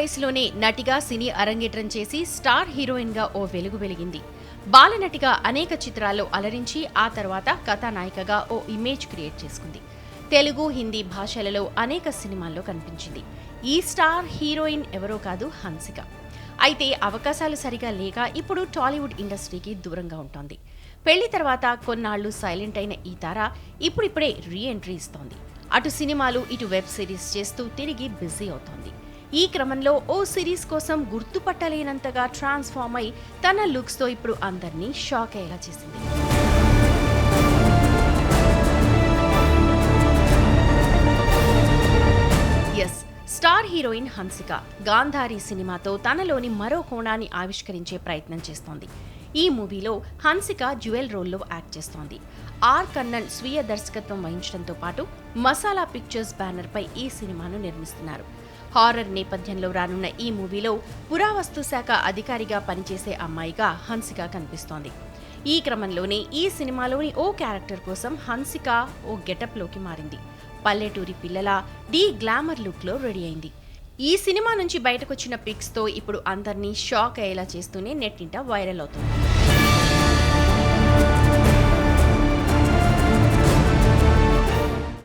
వయసులోనే నటిగా సినీ అరంగేట్రం చేసి స్టార్ హీరోయిన్గా ఓ వెలుగు వెలిగింది. బాలనటిగా అనేక చిత్రాల్లో అలరించి ఆ తర్వాత కథానాయికగా ఓ ఇమేజ్ క్రియేట్ చేసుకుంది. తెలుగు హిందీ భాషలలో అనేక సినిమాల్లో కనిపించింది. ఈ స్టార్ హీరోయిన్ ఎవరో కాదు హన్సిక అయితే అవకాశాలు సరిగా లేక ఇప్పుడు టాలీవుడ్ ఇండస్ట్రీకి దూరంగా ఉంటోంది. పెళ్ళి తర్వాత కొన్నాళ్ళు సైలెంట్ అయిన ఈ తార ఇప్పుడిప్పుడే రీ ఎంట్రీ ఇస్తోంది. అటు సినిమాలు ఇటు వెబ్ సిరీస్ చేస్తూ తిరిగి బిజీ అవుతోంది. ఈ క్రమంలో ఓ సిరీస్ కోసం గుర్తుపట్టలేనంతగా ట్రాన్స్ఫామ్ అయి తన లుక్స్తో ఇప్పుడు అందరినీ షాక్ అయ్యేలా చేసింది. S star heroine Hansika Gandhari సినిమాతో తనలోని మరో కోణాన్ని ఆవిష్కరించే ప్రయత్నం చేస్తోంది. ఈ మూవీలో హన్సిక జ్యువెల్ రోల్లో యాక్ట్ చేస్తోంది. ఆర్ కన్నన్ స్వీయ దర్శకత్వం వహించడంతో పాటు మసాలా పిక్చర్స్ బ్యానర్పై ఈ సినిమాను నిర్మిస్తున్నారు. హారర్ నేపథ్యంలో రానున్న ఈ మూవీలో పురావస్తు శాఖ అధికారిగా పనిచేసే అమ్మాయిగా హన్సిక కనిపిస్తోంది. ఈ క్రమంలోనే ఈ సినిమాలోని ఓ క్యారెక్టర్ కోసం హన్సిక ఓ గెటప్లోకి మారింది. పల్లెటూరి పిల్లల డీ గ్లామర్ లుక్లో రెడీ అయింది. ఈ సినిమా నుంచి బయటకొచ్చిన పిక్స్తో ఇప్పుడు అందరినీ షాక్ అయ్యేలా చేస్తూనే నెట్టింట వైరల్ అవుతుంది.